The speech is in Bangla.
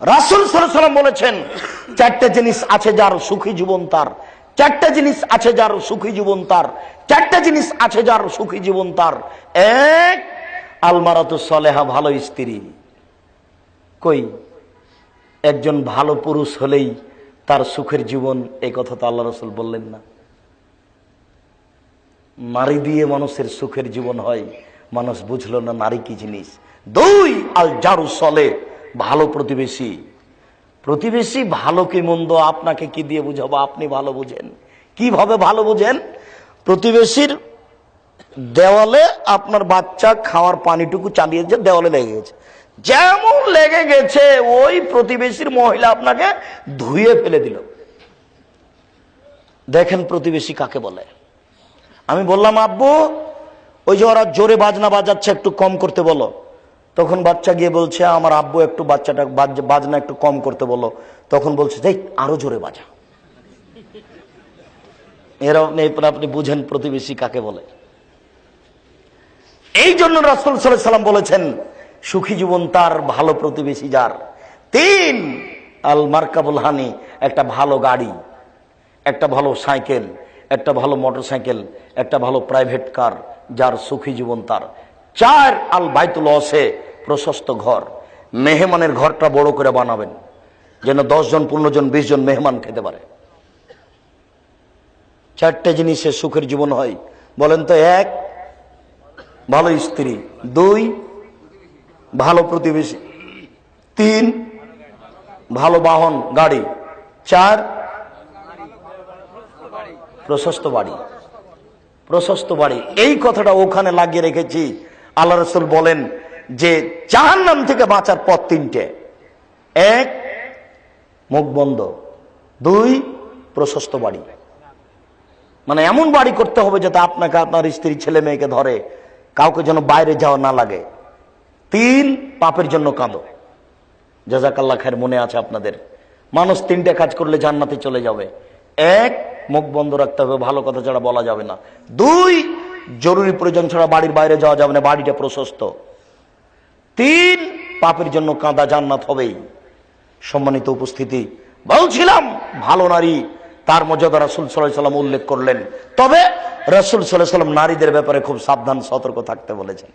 রাসুল সাল্লাম বলেছেন, চারটে জিনিস আছে যার সুখী জীবন তার। চারটে জিনিস আছে যার সুখী জীবন তার। চারটে জিনিস আছে যার সুখী জীবন তার। এক, আলমারাতু সলেহা, ভালো স্ত্রী। কই? একজন ভালো পুরুষ হলেই তার সুখের জীবন এই কথা তো আল্লাহ রসুল বললেন না। নারী দিয়ে মানুষের সুখের জীবন হয়, মানুষ বুঝলো না নারী কি জিনিস। দুই আল জারু সলে ভালো প্রতিবেশী। প্রতিবেশী ভালো কি মন্দ? আপনাকে কি দিয়ে বুঝাবো? আপনি ভালো বুঝেন। কীভাবে ভালো বুঝেন? প্রতিবেশীর দেওয়ালে আপনার বাচ্চা খাওয়ার পানিটুকু চালিয়েছে দেওয়ালে লেগে গেছে। যেমন লেগে গেছে, ওই প্রতিবেশীর মহিলা আপনাকে ধুয়ে ফেলে দিল। দেখেন প্রতিবেশী কাকে বলে। আমি বললাম, আব্বু, ওই যে ওরা জোরে বাজনা বাজাচ্ছে, একটু কম করতে বলো। তখন বাচ্চা গিয়ে বলছে, আমার আব্বু একটু বাচ্চাটা বাজনা একটু কম করতে বলো তখন বলছে যাই আরও জোরে বাজা। এরপর আপনি বুঝেন প্রতিবেশী কাকে বলে। এই জন্য রাসুল সাল্লাম বলেছেন, সুখী জীবন তার, ভালো প্রতিবেশী যার। তিন, আল মার্কাবুল হানি, একটা ভালো গাড়ি, একটা ভালো সাইকেল, একটা ভালো মোটর সাইকেল একটা ভালো প্রাইভেট কার, যার সুখী জীবন তার। চার আল বাইতুল অসে প্রশস্ত ঘর। মেহমানের ঘরটা বড় করে বানাবেন, যেন দশ জন, পনেরো জন, বিশ জন মেহমান খেতে পারে। চারটে জিনিসের সুখের জীবন হয়। বলেন তো এক, ভালো স্ত্রী। দুই, ভালো প্রতিবেশী। তিন, ভালো বাহন, গাড়ি। চার, প্রশস্ত বাড়ি। প্রশস্ত বাড়ি। এই কথাটা ওখানে লাগিয়ে রেখেছি। আল্লাহ রসুল বলেন যে জাহান্নাম থেকে বাঁচার পথ তিনটে। এক, মুখ বন্ধ। দুই, প্রশস্ত বাড়ি। মানে এমন বাড়ি করতে হবে যাতে আপনাকে আপনার স্ত্রী, ছেলে মেয়েকে ধরে, কাউকে যেন বাইরে যাওয়া না লাগে। তিন, পাপের জন্য কাঁদো। জাজাকাল্লা খায়ের মনে আছে আপনাদের। মানুষ তিনটে কাজ করলে জান্নাতে চলে যাবে। এক, মুখ বন্ধ রাখতে হবে। ভালো কথা ছাড়া বলা যাবে না। দুই জরুরি প্রয়োজন ছাড়া বাড়ির বাইরে যাওয়া যাবে না, বাড়িটা প্রশস্ত। তিন, পাপের জন্য কাঁদা জান্নাত হবেই। সম্মানিত উপস্থিতি, বলছিলাম, ভালো নারী, তার মর্যাদা রাসুল সাল্লাহ সাল্লাম উল্লেখ করলেন। তবে রাসুল সাল্লাহ সাল্লাম নারীদের ব্যাপারে খুব সাবধান, সতর্ক থাকতে বলেছেন।